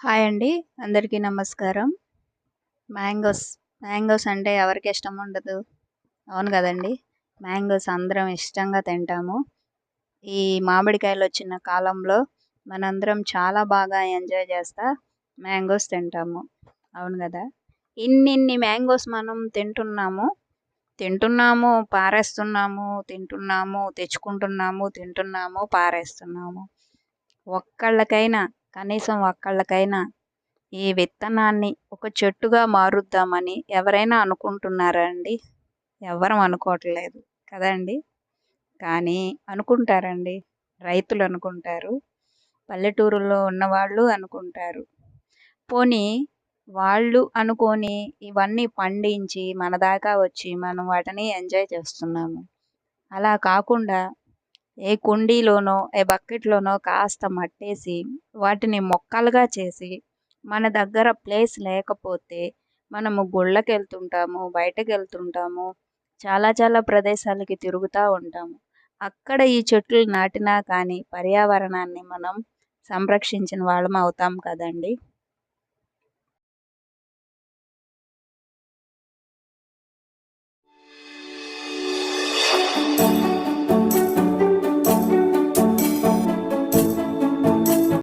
Hi అండి. అందరికీ నమస్కారం. మ్యాంగోస్ మ్యాంగోస్ అంటే ఎవరికి ఇష్టం ఉండదు. అవును కదండి. మ్యాంగోస్ అందరం ఇష్టంగా తింటాము. ఈ మామిడికాయలు వచ్చిన కాలంలో మనందరం చాలా బాగా ఎంజాయ్ చేస్తా మ్యాంగోస్ తింటాము. అవును కదా. ఇన్నిన్ని మ్యాంగోస్ మనం తింటున్నాము. తింటున్నాము పారేస్తున్నాము తింటున్నాము తెచ్చుకుంటున్నాము తింటున్నాము పారేస్తున్నాము. ఒక్కళ్ళకైనా కనీసం ఒక్కళ్ళకైనా ఈ విత్తనాన్ని ఒక చెట్టుగా మారుద్దామని ఎవరైనా అనుకుంటున్నారా అండి? ఎవరం అనుకోవట్లేదు కదండి. కానీ అనుకుంటారండి. రైతులు అనుకుంటారు. పల్లెటూరులో ఉన్నవాళ్ళు అనుకుంటారు. పోనీ వాళ్ళు అనుకొని ఇవన్నీ పండించి మన దాకా వచ్చి మనం వాటిని ఎంజాయ్ చేస్తున్నాము. అలా కాకుండా ఏ కుండీలోనో ఏ బకెట్లోనో కాస్త మట్టేసి వాటిని మొక్కలుగా చేసి మన దగ్గర ప్లేస్ లేకపోతే మనము గుళ్ళకి వెళ్తుంటాము బయటకు వెళ్తుంటాము చాలా చాలా ప్రదేశాలకి తిరుగుతూ ఉంటాము. అక్కడ ఈ చెట్లు నాటినా కానీ పర్యావరణాన్ని మనం సంరక్షించిన వాళ్ళం అవుతాం కదండి.